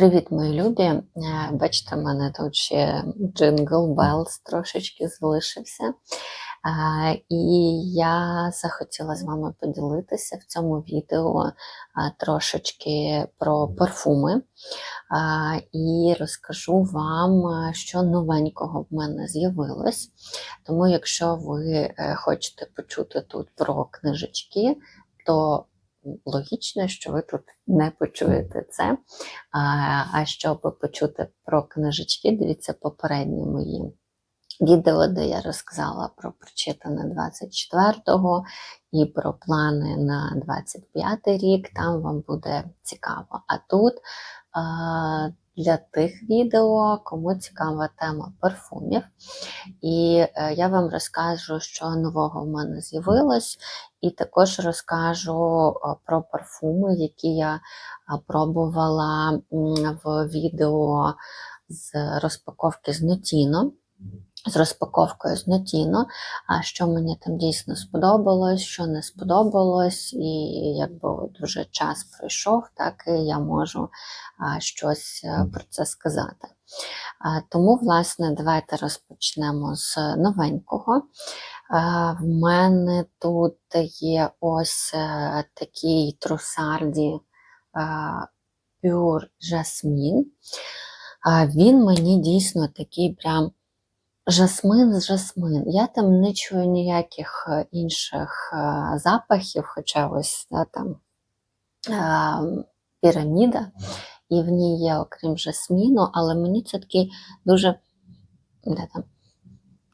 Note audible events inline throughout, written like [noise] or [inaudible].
Привіт, мої любі. Е, Бачите, в мене тут ще джингл Белls трошечки залишився. Е, І я захотіла з вами поділитися в цьому відео е, трошечки про парфуми. І розкажу вам, що новенького в мене з'явилось. Тому, якщо ви хочете почути тут про книжечки, то логічно, що ви тут не почуєте це. А, а щоб почути про книжечки, дивіться попередні мої відео, де я розказала про прочитане 24-го і про плани на 25-й рік. Там вам буде цікаво. А тут для тих відео, кому цікава тема парфумів. І е, я вам розкажу, що нового в мене з'явилось, і також розкажу е, про парфуми, які я е, пробувала в відео з розпаковки з Notino. З розпаковкою з Notino, а що мені там дійсно сподобалось, що не сподобалось, і якби вже час пройшов, так і я можу а, щось е, про це сказати. А, Тому, власне, давайте розпочнемо з новенького. А, В мене тут є ось е, такий трусарді Pure Jasmine. А, Він мені дійсно такий прям жасмин з жасмин. Я там не чую ніяких е, інших е, запахів, хоча ось да, там е, піраміда, і в ній є, окрім жасміну, але мені це такий дуже, де там,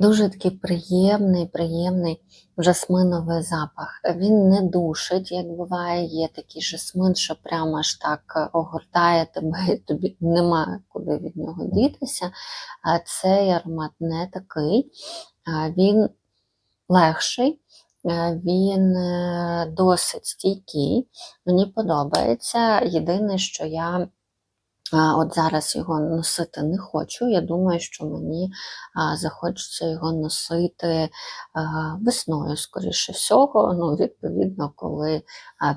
дуже такий приємний, приємний жасминовий запах. Він не душить, як буває, є такий жасмин, що прямо аж так е, огортає тебе, і тобі немає куди від нього дітися. А цей аромат не такий. Він легший, е, він е, досить стійкий. Мені подобається. Єдине, що я От зараз його носити не хочу. Я думаю, що мені захочеться його носити весною, скоріше всього. Ну, відповідно, коли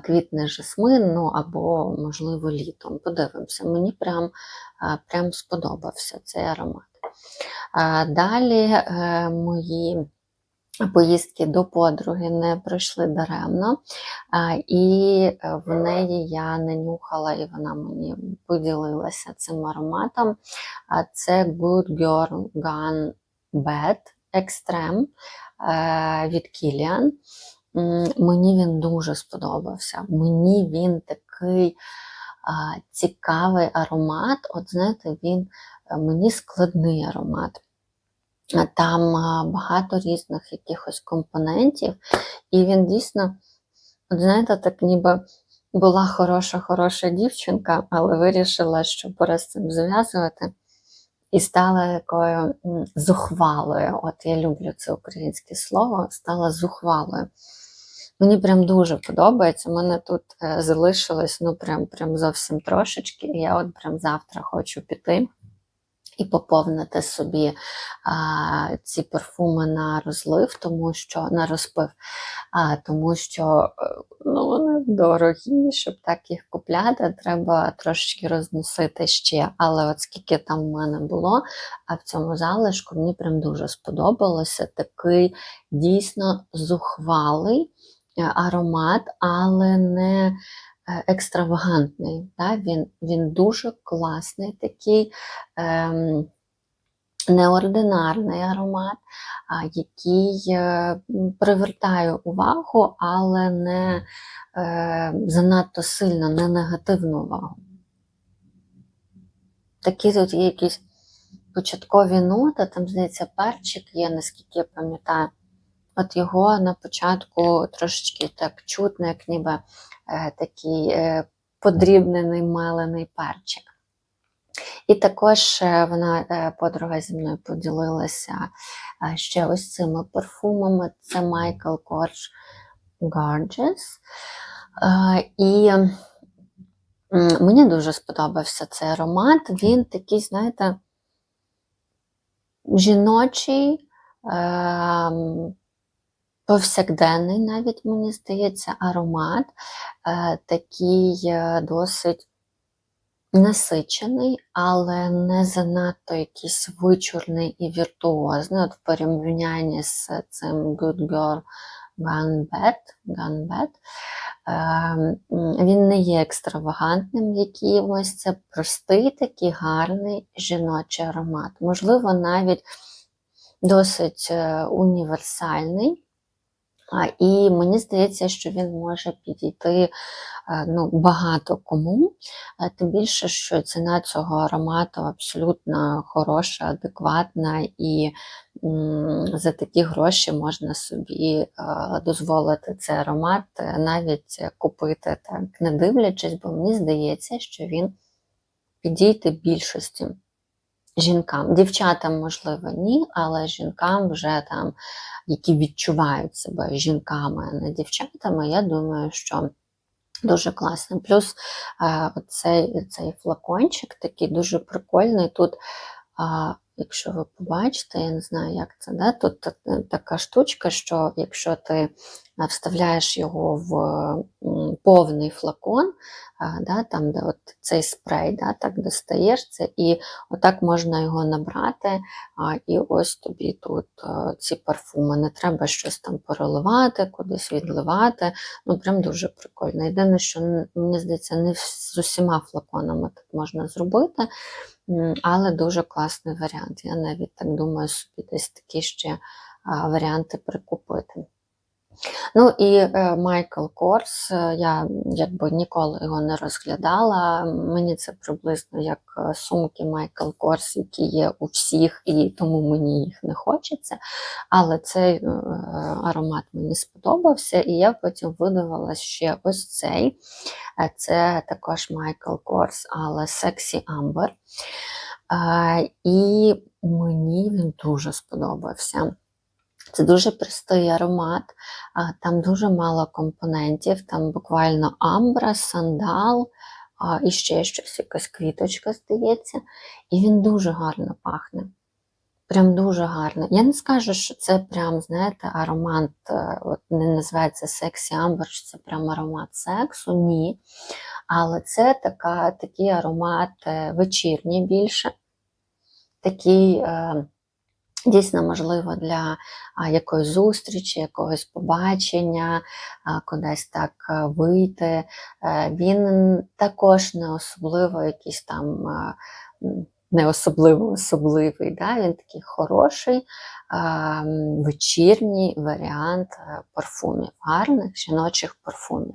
квітне жасмин, ну або, можливо, літом. Подивимося, мені прям, прям сподобався цей аромат. Далі е, мої. Поїздки до подруги не пройшли даремно, і е, в неї я не нюхала, і вона мені поділилася цим ароматом. Це Good Girl Gone Bad Extreme е, від Kilian. Мені він дуже сподобався. Мені він такий цікавий аромат. От знаєте, він е, мені складний аромат. Там багато різних якихось компонентів, і він дійсно, от знаєте, так ніби була хороша-хороша дівчинка, але вирішила, що пора з цим зав'язувати, і стала якою зухвалою. От я люблю це українське слово, стала зухвалою. Мені прям дуже подобається. У мене тут е, залишилось ну прям, прям зовсім трошечки, і я от прям завтра хочу піти і поповнити собі а, ці парфуми на розлив, тому що на розпив, а, тому що е, ну, вони дорогі, щоб так їх купляти, треба трошечки розносити ще. Але от скільки там в мене було, а в цьому залишку мені прям дуже сподобалося такий дійсно зухвалий е, аромат, але не екстравагантний. Да? Він, він дуже класний такий. Ем, Неординарний аромат, який е, привертає увагу, але не е, занадто сильно, не негативну увагу. Такі тут є якісь початкові ноти, там, здається, перчик є, наскільки я пам'ятаю. От його на початку трошечки так чутно, як ніби такий е, подрібнений мелений перчик. І також е, вона, е, подруга зі мною поділилася е, ще ось цими парфумами. Це Michael Kors Gorgeous. Е, І мені дуже сподобався цей аромат. Він такий, знаєте, жіночий, ем, повсякденний, навіть мені здається, аромат, е, такий е, досить насичений, але не занадто якийсь вичурний і віртуозний. От в порівнянні з цим Good Girl Gone Bad, Gone Bad. Ем, Він не є екстравагантним якимось, це простий такий гарний жіночий аромат. Можливо, навіть досить е, універсальний. І мені здається, що він може підійти е, ну, багато кому, Е, тим більше, що ціна цього аромату абсолютно хороша, адекватна, і за такі гроші можна собі е, дозволити цей аромат навіть купити так, не дивлячись, бо мені здається, що він підійде більшості жінкам. Дівчатам, можливо, ні, але жінкам вже там, які відчувають себе жінками, а не дівчатами, я думаю, що дуже класно. Плюс е, цей, цей флакончик такий дуже прикольний. Тут, якщо ви побачите, я не знаю, як це, да? тут така штучка, що якщо ти е, вставляєш його в повний флакон, да, там, де от цей спрей, да, так достаєш і отак можна його набрати, і ось тобі тут ці парфуми. Не треба щось там переливати, кудись відливати. Ну, прям дуже прикольно. Єдине, що мені здається, не з усіма флаконами так можна зробити, але дуже класний варіант. Я навіть так думаю, собі десь такі ще варіанти прикупити. Ну і е, Майкл Корс, е, я якби ніколи його не розглядала. Мені це приблизно як е, сумки Майкл Корс, які є у всіх, і тому мені їх не хочеться. Але цей аромат мені сподобався, і я потім видивилася ще ось цей. Це також Майкл Корс, але Amber. Е, І мені він дуже сподобався. Це дуже простий аромат, там дуже мало компонентів, там буквально амбра, сандал і ще щось, якась квіточка, здається. І він дуже гарно пахне. Прям дуже гарно. Я не скажу, що це прям, знаєте, аромат, е, от не називається сексі амбер, що це прям аромат сексу, ні. Але це така, такий аромат е, вечірній більше. Такий. Е, Дійсно, можливо, для якоїсь зустрічі, якогось побачення, кудись так вийти. Е, Він також не особливо якийсь там не особливо особливий. Да? Він такий хороший вечірній варіант е, парфумів, гарних жіночих парфумів.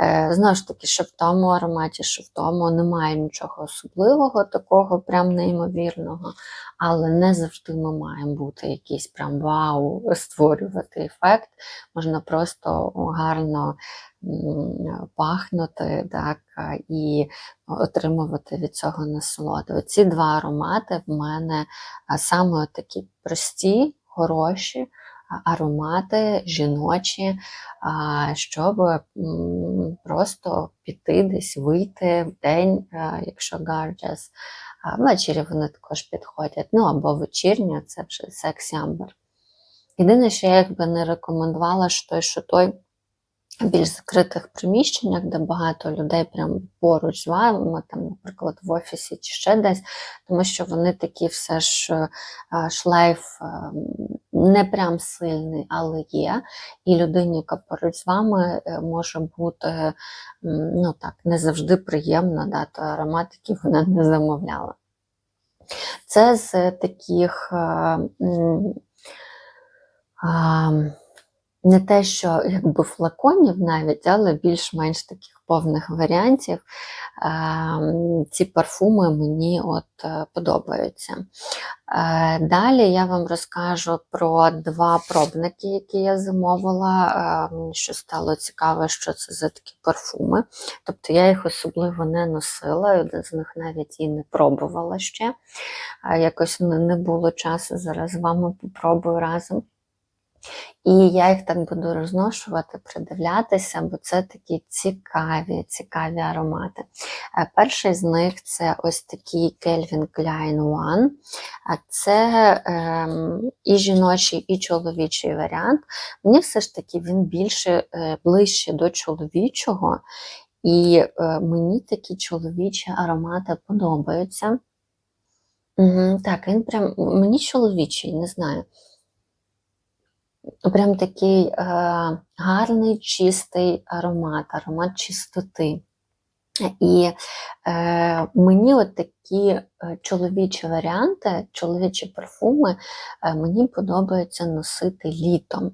Е, Знову ж таки, що в тому ароматі, що в тому немає нічого особливого, такого прям неймовірного але не завжди ми маємо бути якийсь прям вау, створювати ефект. Можна просто гарно пахнути так, і отримувати від цього насолоду. Ці два аромати в мене саме такі прості, хороші. Аромати жіночі, щоб просто піти десь вийти в день, якщо gorgeous, Ввечері вони також підходять. Ну або вечірня, це вже секс амбер. Єдине, що я якби не рекомендувала, що той, що той більш закритих приміщеннях, де багато людей прям поруч з вами, там, наприклад, в офісі чи ще десь, тому що вони такі все ж е, шлейф е, не прям сильний, але є. І людині, яка поруч з вами, е, може бути ну так, не завжди приємно, да, той аромат, який вона не замовляла. Це з таких. е, м, а, не те, що якби флаконів навіть, але більш-менш таких повних варіантів. Ем, Ці парфуми мені от е, подобаються. Е, Далі я вам розкажу про два пробники, які я замовила. Е, Мені що стало цікаво, що це за такі парфуми. Тобто я їх особливо не носила, один з них навіть і не пробувала ще. Е, Якось не було часу. Зараз з вами попробую разом. І я їх так буду розношувати, придивлятися, бо це такі цікаві, цікаві аромати. Е, Перший з них це ось такий Calvin Klein One. А Це ем, і жіночий, і чоловічий варіант. Мені все ж таки він більше е, ближче до чоловічого. І е, мені такі чоловічі аромати подобаються. Угу, так, він прям мені чоловічий, не знаю. Прям такий е, гарний, чистий аромат, аромат чистоти. І е, мені от такі е, чоловічі варіанти, чоловічі парфуми, е, мені подобається носити літом.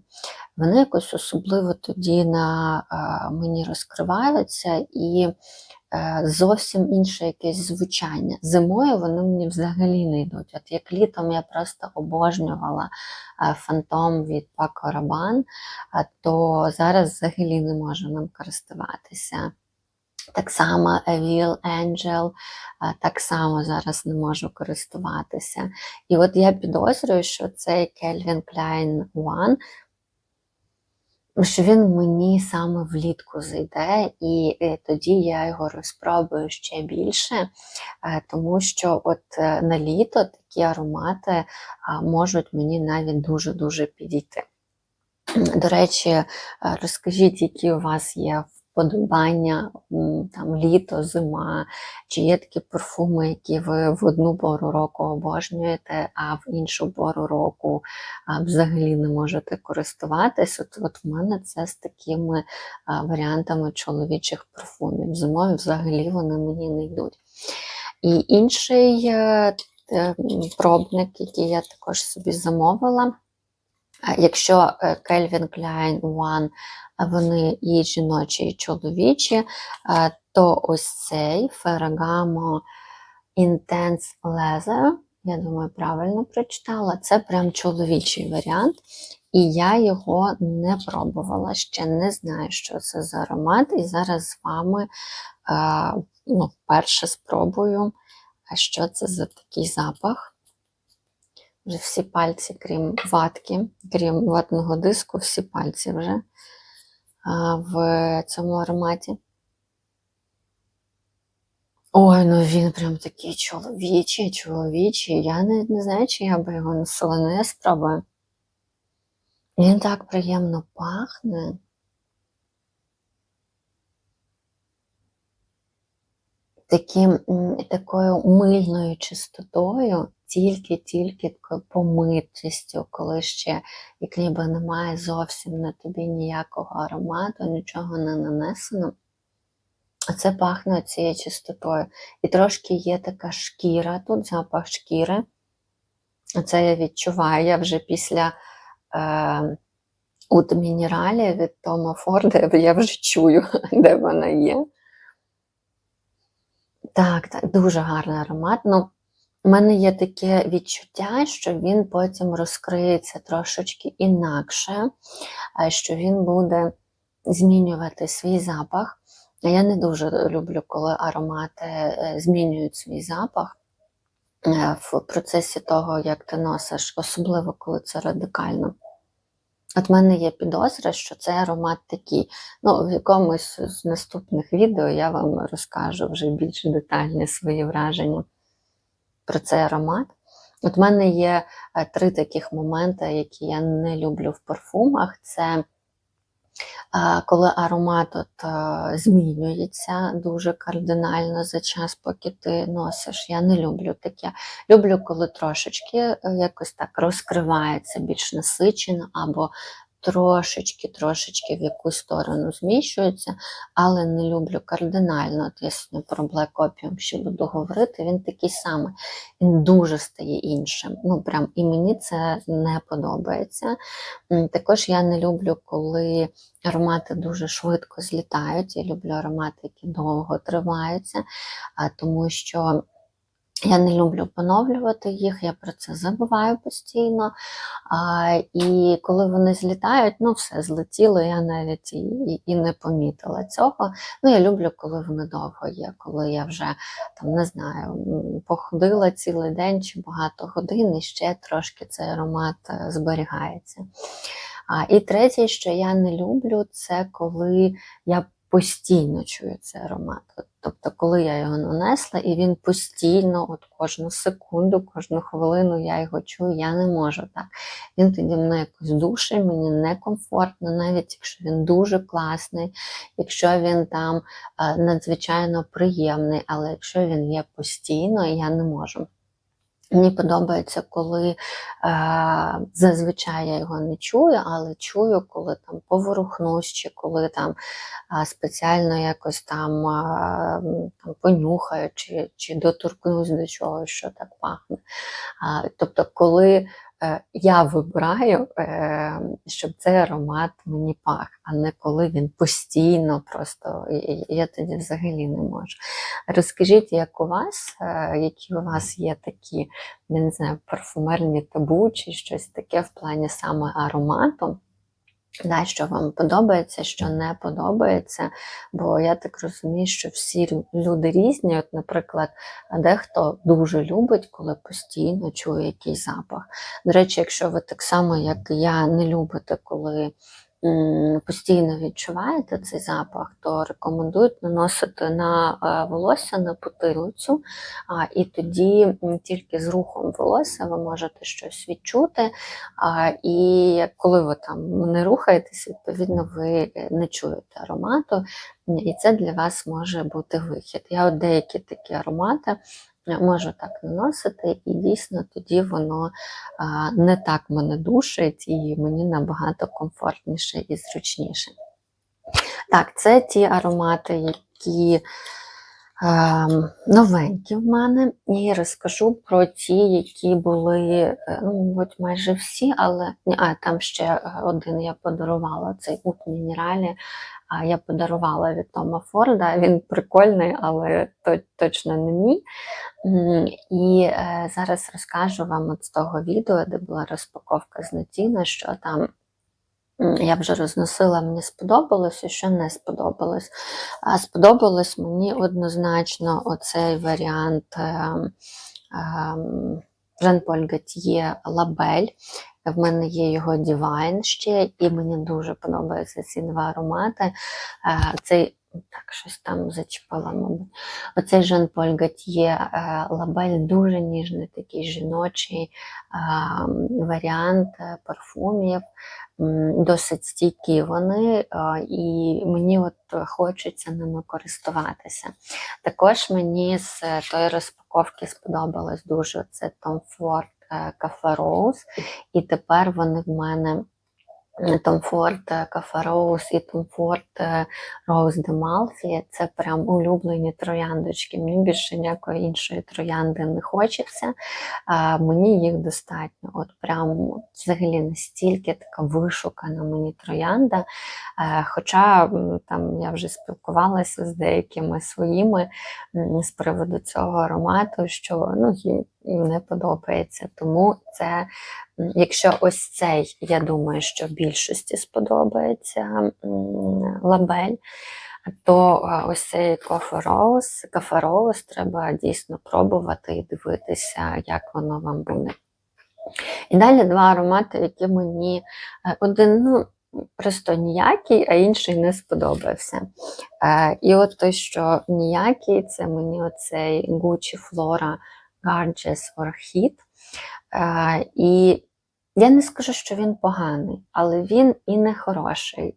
Вони якось особливо тоді на е, мені розкриваються і зовсім інше якесь звучання. Зимою вони мені взагалі не йдуть. От як літом я просто обожнювала е, фантом від Paco Rabanne, е, то зараз взагалі не можу ним користуватися. Так само Evil Angel, е, так само зараз не можу користуватися. І от я підозрюю, що цей Calvin Klein One, що він мені саме влітку зайде, і е, тоді я його розпробую ще більше, е, тому що от е, на літо такі аромати можуть мені навіть дуже-дуже підійти. До речі, розкажіть, які у вас є вподобання там літо, зима, чи є такі парфуми, які ви в одну пору року обожнюєте, а в іншу пору року взагалі не можете користуватись. От, от в мене це з такими варіантами чоловічих парфумів. Зимою взагалі вони мені не йдуть. І інший е, е, пробник, який я також собі замовила. Якщо е, Calvin Klein One, вони і жіночі, і чоловічі, е, то ось цей Ferragamo Intense Leather, я думаю, правильно прочитала, це прям чоловічий варіант. І я його не пробувала, ще не знаю, що це за аромат. І зараз з вами е, ну, вперше спробую, що це за такий запах. Вже всі пальці, крім ватки, крім ватного диску, всі пальці вже в цьому ароматі. Ой, ну він прям такий чоловічий, чоловічий. Я навіть не знаю, чи я би його носила, але я спробую. Він так приємно пахне. Таким, такою мильною чистотою, тільки-тільки помитістю, коли ще як ніби немає зовсім на тобі ніякого аромату, нічого не нанесено. Це пахне цією чистотою. І трошки є така шкіра, тут запах шкіри. Це я відчуваю. Я вже після е, Ут Мінералі від Тома Форда [laughs] я вже чую, [laughs] де вона є. Так, так, дуже гарний аромат. Ну, у мене є таке відчуття, що він потім розкриється трошечки інакше, що він буде змінювати свій запах. Я не дуже люблю, коли аромати е, змінюють свій запах е, в процесі того, як ти носиш, особливо коли це радикально. От в мене є підозра, що це аромат такий. Ну, в якомусь з наступних відео я вам розкажу вже більш детальні свої враження про цей аромат. От в мене є е, три таких моменти, які я не люблю в парфумах. Це е, коли аромат от, е, змінюється дуже кардинально за час, поки ти носиш. Я не люблю таке. Люблю, коли трошечки якось так розкривається більш насичено, або трошечки-трошечки в якусь сторону зміщується, але не люблю кардинально. Сьогодні про Black Opium ще буду говорити, він такий самий, він дуже стає іншим. Ну, прям І мені це не подобається. Також я не люблю, коли аромати дуже швидко злітають. Я люблю аромати, які довго триваються, тому що. Я не люблю поновлювати їх, я про це забуваю постійно. А, І коли вони злітають, ну все злетіло, я навіть і, і, і не помітила цього. Ну, я люблю, коли вони довго є, коли я вже там не знаю, походила цілий день чи багато годин, і ще трошки цей аромат е, зберігається. А, І третє, що я не люблю, це коли я постійно чую цей аромат. От, тобто, коли я його нанесла, і він постійно, от кожну секунду, кожну хвилину я його чую, я не можу так. Він тоді мене якось душить, мені некомфортно, навіть якщо він дуже класний, якщо він там е, надзвичайно приємний, але якщо він є постійно, я не можу. Мені подобається, коли е, зазвичай я його не чую, але чую, коли там поворухнусь, чи коли там е, спеціально якось там, е, там понюхаю, чи, чи доторкнусь до чогось, що так пахне. Е, тобто, коли я вибираю, е, щоб цей аромат мені пах, а не коли він постійно просто я тоді взагалі не можу. Розкажіть, як у вас, е, які у вас є такі, я не знаю, парфумерні табу чи щось таке в плані саме аромату? Да, що вам подобається, що не подобається, бо я так розумію, що всі люди різні. От, наприклад, дехто дуже любить, коли постійно чує якийсь запах. До речі, якщо ви так само, як я, не любите, коли постійно відчуваєте цей запах, то рекомендують наносити на е, волосся на потилицю, і тоді тільки з рухом волосся ви можете щось відчути. І коли ви там не рухаєтесь, відповідно, ви не чуєте аромату, і це для вас може бути вихід. Я от деякі такі аромати можу так наносити, і дійсно тоді воно не так мене душить, і мені набагато комфортніше і зручніше. Так, це ті аромати, які ем, новенькі в мене, і розкажу про ті, які були, е, ну, мабуть, майже всі, але а, там ще е, один я подарувала, цей Ут Мінералі. Я подарувала від Тома Форда. Він прикольний, але точно не мій. І е, зараз розкажу вам от з того відео, де була розпаковка з Нотіна, що там я вже розносила, мені сподобалось і що не сподобалось. Сподобалось мені однозначно оцей варіант ем, ем, Жан-Поль Гатьє Лабель. В мене є його Divine ще, і мені дуже подобаються ці два аромати. Е, Цей так, щось там зачепила, мабуть. Оцей Жан-Поль Гатьє е, Лабель дуже ніжний, такий жіночий е, варіант парфумів. Досить стійкі вони, і мені от хочеться ними користуватися. Також мені з тої розпаковки сподобалось дуже це Tom Ford е, Cafe Rose, і тепер вони в мене е, Ford е, Cafe Rose і Tom Ford е, Rose de Malfi – це прям улюблені трояндочки. Мені більше ніякої іншої троянди не хочеться. А, мені їх достатньо. От прям взагалі настільки така вишукана мені троянда. Хоча там я вже спілкувалася з деякими своїми з приводу цього аромату, що ну, не подобається. Тому це, якщо ось цей, я думаю, що більшості сподобається лабель. То ось цей Rose треба дійсно пробувати і дивитися, як воно вам буде. І далі два аромати, які мені е, один, ну, просто ніякий, а інший не сподобався. Е, І от той, що ніякий, це мені оцей Gucci Flora Gorgeous Orchid. Е, І я не скажу, що він поганий, але він і не хороший.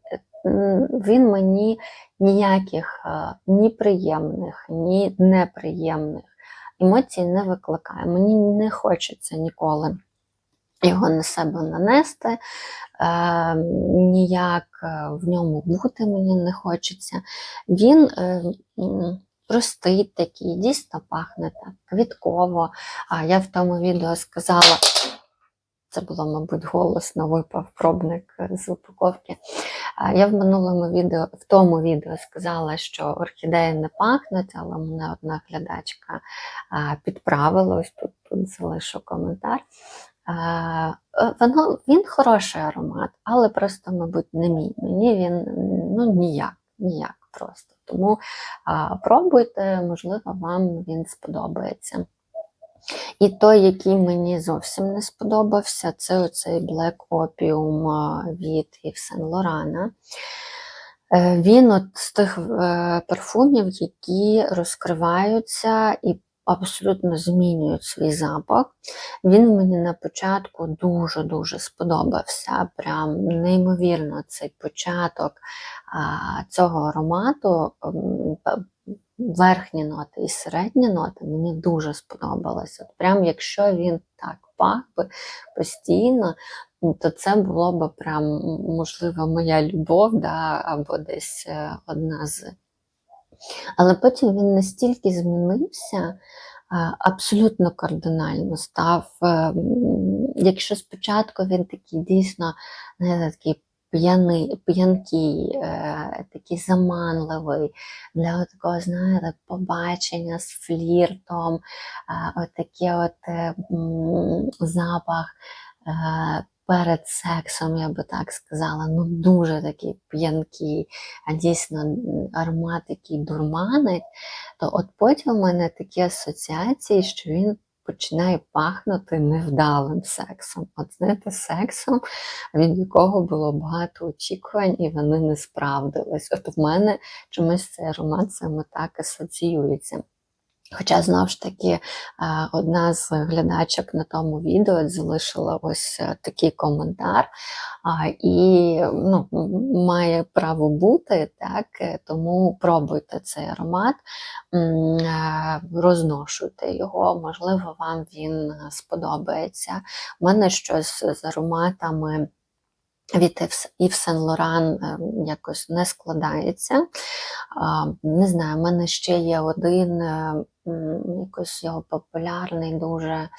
Він мені ніяких е, ні приємних, ні неприємних емоцій не викликає. Мені не хочеться ніколи його на себе нанести, е, ніяк в ньому бути мені не хочеться. Він простий такий, дійсно пахне так квітково. А я в тому відео сказала. Це було, мабуть, голосно випав пробник з упаковки. Я в минулому відео, в тому відео сказала, що орхідеї не пахнуть, але мене одна глядачка підправила. Ось тут, тут залишу коментар. Е, Воно, він хороший аромат, але просто, мабуть, не мій. Мені він ну, ніяк, ніяк просто. Тому а, пробуйте, можливо, вам він сподобається. І той, який мені зовсім не сподобався, це оцей Black Opium від Yves Saint. Е, Він от з тих е, парфумів, які розкриваються і абсолютно змінюють свій запах. Він мені на початку дуже-дуже сподобався. Прям неймовірно цей початок цього аромату. Верхні ноти і середні ноти мені дуже сподобалося. От прям якщо він так пах би постійно, то це було б прям, можливо, моя любов, да, або десь е, одна з. Але потім він настільки змінився, абсолютно кардинально став. е, Якщо спочатку він такий дійсно знаєте, такий п'яний, п'янкий, е, такий заманливий для такого, знаєте, побачення з фліртом, е, от такий от е, запах. Перед сексом, я би так сказала, ну дуже такий п'янкий, а дійсно аромат, який дурманить, то от потім у мене такі асоціації, що він починає пахнути невдалим сексом. От знаєте, сексом, від якого було багато очікувань, і вони не справдились. От в мене чомусь цей аромат саме так асоціюється. Хоча, знову ж таки, е, одна з глядачок на тому відео залишила ось е, такий коментар, і ну, має право бути, так, е, тому пробуйте цей аромат, розношуйте його, можливо, вам він сподобається. У мене щось з ароматами. Від Ів Сен Лоран якось не складається. Не знаю, в мене ще є один е, якось його популярний, дуже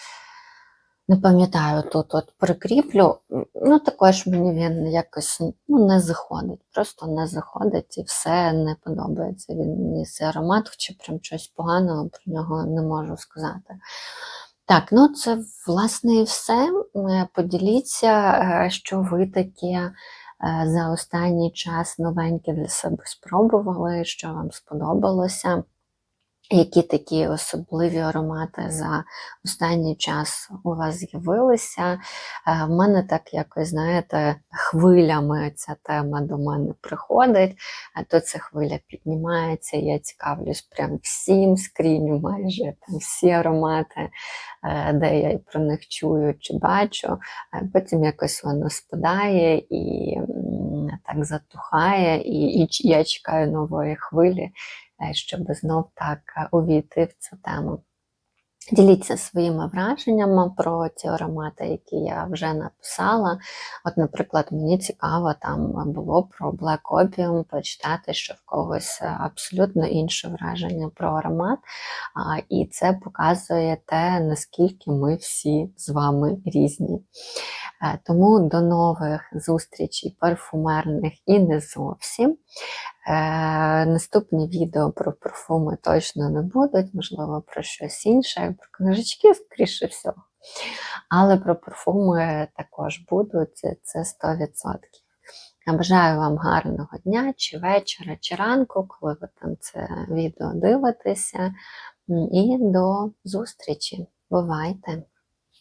не пам'ятаю тут от прикріплю. Ну, також мені він якось ну, не заходить, просто не заходить і все не подобається. Він мені цей аромат, хоча прям щось поганого про нього не можу сказати. Так, ну це власне і все. Е, Поділіться, е, що ви таке за останній час новеньке для себе спробували, що вам сподобалося. Які такі особливі аромати за останній час у вас з'явилися? Е, В мене так якось, знаєте, хвилями ця тема до мене приходить, а то ця хвиля піднімається, я цікавлюсь прям всім, скріню майже там всі аромати, е, де я про них чую чи бачу. Е, Потім якось воно спадає і так затухає, і, і я чекаю нової хвилі е, щоб знов так е, увійти в цю тему. Діліться своїми враженнями про ті аромати, які я вже написала. От, наприклад, мені цікаво там було про Black Opium почитати, що в когось е, абсолютно інше враження про аромат. І це показує те, наскільки ми всі з вами різні. Е, Тому до нових зустрічей парфумерних і не зовсім. Е, Наступні відео про парфуми точно не будуть, можливо, про щось інше, про книжечки, скоріше всього. Але про парфуми також будуть, це- це 100%. Я бажаю вам гарного дня, чи вечора, чи ранку, коли ви там це відео дивитеся. І до зустрічі. Бувайте!